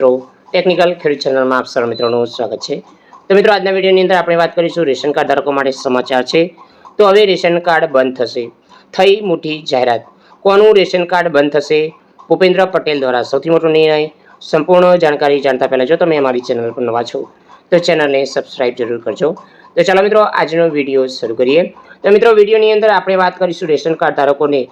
મિત્રો ટેકનિકલ ખેડૂત ચેનલમાં આપ સર્વ મિત્રોનું સ્વાગત છે. તો મિત્રો, આજના વિડીયોની અંદર આપણે વાત કરીશું રેશન કાર્ડ ધારકો માટે સમાચાર છે. તો હવે રેશન કાર્ડ બંધ થશે. થઈ મોટી જાહેરાત. કોનું રેશન કાર્ડ બંધ થશે? ભૂપેન્દ્ર પટેલ દ્વારા સૌથી મોટો નિર્ણય. સંપૂર્ણ જાણકારી જાણતા પહેલાં જો તમે અમારી ચેનલ પર નવા છો, તો ચેનલને સબસ્ક્રાઇબ જરૂર કરજો. તો ચાલો મિત્રો, આજનો વીડિયો શરૂ કરીએ. તો મિત્રો, વિડીયોની અંદર આપણે વાત કરીશું રેશન કાર્ડ ધારકોને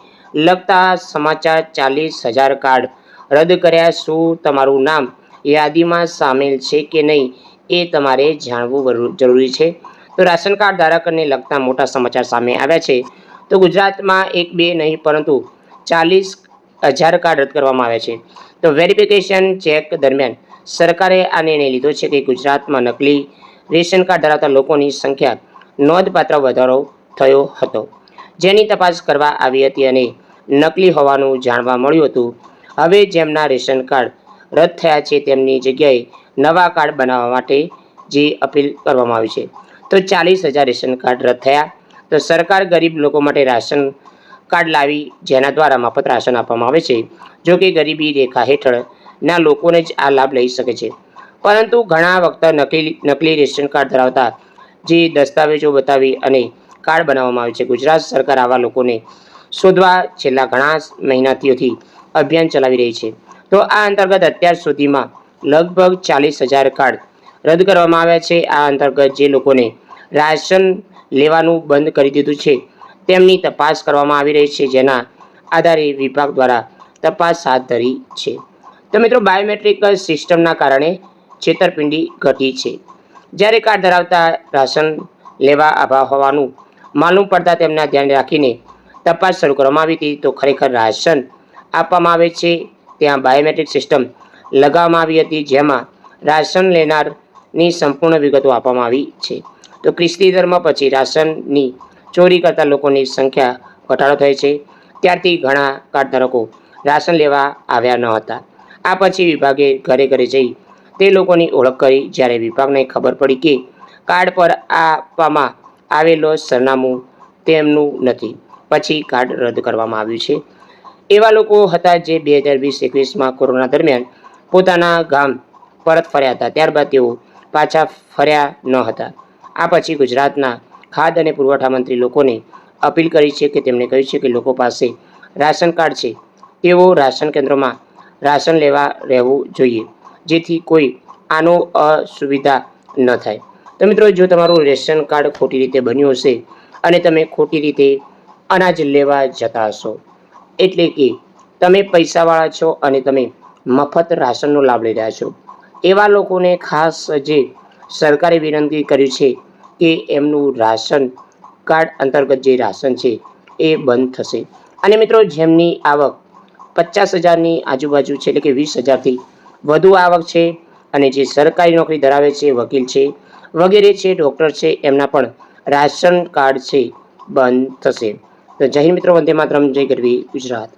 લગતા સમાચાર ચાલીસ હજાર કાર્ડ રદ કર્યા. શું તમારું નામ? યાદીમાં સામેલ છે કે નહીં એ તમારે જાણવું જરૂ- જરૂરી છે. તો રાશન કાર્ડ ધારકને લગતા મોટા સમાચાર સામે આવ્યા છે. તો ગુજરાતમાં એક બે નહીં, પરંતુ ચાલીસ હજાર કાર્ડ રદ કરવામાં આવ્યા છે. તો વેરિફિકેશન ચેક દરમિયાન સરકારે આ નિર્ણય લીધો છે કે ગુજરાતમાં નકલી રેશન કાર્ડ ધરાવતા લોકોની સંખ્યા નોંધપાત્ર વધારો થયો હતો. જેની તપાસ કરવા આવી હતી અને નકલી હોવાનું જાણવા મળ્યું હતું. હવે જેમના રેશન કાર્ડ રદ થયા છે તેમની જગ્યાએ નવા કાર્ડ બનાવવા માટે જે અપીલ કરવામાં આવી છે. તો ચાલીસ હજાર રેશન કાર્ડ રદ થયા. તો સરકાર ગરીબ લોકો માટે રાશન કાર્ડ લાવી જેના દ્વારા મફત રાશન આપવામાં આવે છે. જો કે ગરીબી રેખા હેઠળના લોકોને જ આ લાભ લઈ શકે છે. પરંતુ ઘણા વખત નકલી નકલી રેશન કાર્ડ ધરાવતા જે દસ્તાવેજો બતાવી અને કાર્ડ બનાવવામાં આવે છે, ગુજરાત સરકાર આવા લોકોને શોધવા છેલ્લા ઘણા મહિનાથી અભિયાન ચલાવી રહી છે. તો આ અંતર્ગત અત્યાર સુધીમાં લગભગ ચાલીસ હજાર કાર્ડ રદ કરવામાં આવ્યા છે. આ અંતર્ગત જે લોકોને રાશન લેવાનું બંધ કરી દીધું છે, તેમની તપાસ કરવામાં આવી રહી છે, જેના આધારે વિભાગ દ્વારા તપાસ હાથ ધરી છે. તો મિત્રો, બાયોમેટ્રિક સિસ્ટમના કારણે છેતરપિંડી ઘટી છે. જ્યારે કાર્ડ ધરાવતા રાશન લેવા અભાવ હોવાનું માલુમ પડતા તેમના ધ્યાન રાખીને તપાસ શરૂ કરવામાં આવી હતી, તો ખરેખર રાશન આપવામાં આવે છે. ત્યાં બાયોમેટ્રિક સિસ્ટમ લગાવવામાં આવી હતી, જેમાં રાશન લેનારની સંપૂર્ણ વિગતો આપવામાં આવી છે. તો ખ્રિસ્તી ધર્મ પછી રાશનની ચોરી કરતા લોકોની સંખ્યા ઘટાડો થઈ છે. ત્યારથી ઘણા કાર્ડ ધારકો રાશન લેવા આવ્યા ન હતા. આ પછી વિભાગે ઘરે ઘરે જઈ તે લોકોની ઓળખ કરી, જ્યારે વિભાગને ખબર પડી કે કાર્ડ પર આપવામાં આવેલો સરનામું તેમનું નથી. પછી કાર્ડ રદ કરવામાં આવ્યું છે. એવા લોકો હતા જે બે હજાર વીસ એકવીસમાં કોરોના દરમિયાન પોતાના ગામ પરત ફર્યા હતા. ત્યારબાદ તેઓ પાછા ફર્યા ન હતા. આ પછી ગુજરાતના ખાદ્ય અને પુરવઠા મંત્રી લોકોને અપીલ કરી છે કે તેમણે કહ્યું છે કે લોકો પાસે રાશન કાર્ડ છે. તેઓ રાશન કેન્દ્રોમાં રાશન લેવા રહેવું જોઈએ, જેથી કોઈ આનો અસુવિધા ન થાય. તો મિત્રો, જો તમારું રેશન કાર્ડ ખોટી રીતે બન્યું હશે અને તમે ખોટી રીતે અનાજ લેવા જતા હશો એટલે કે તમે પૈસાવાળા છો અને તમે મફત રાશનનો લાભ લઈ રહ્યા છો. એવા લોકોને ખાસ જે સરકારે વિનંતી કર્યું છે કે એમનું રાશન કાર્ડ અંતર્ગત જે રાશન છે એ બંધ થશે. અને મિત્રો, જેમની આવક પચાસ હજારની આજુબાજુ છે, એટલે કે વીસ હજારથી વધુ આવક છે અને જે સરકારી નોકરી ધરાવે છે, વકીલ છે, વગેરે છે ડૉક્ટર છે, એમના પણ રાશન કાર્ડ છે, બંધ થશે. તો જય મિત્રો વંદે માતરમ જય ગરવી ગુજરાત.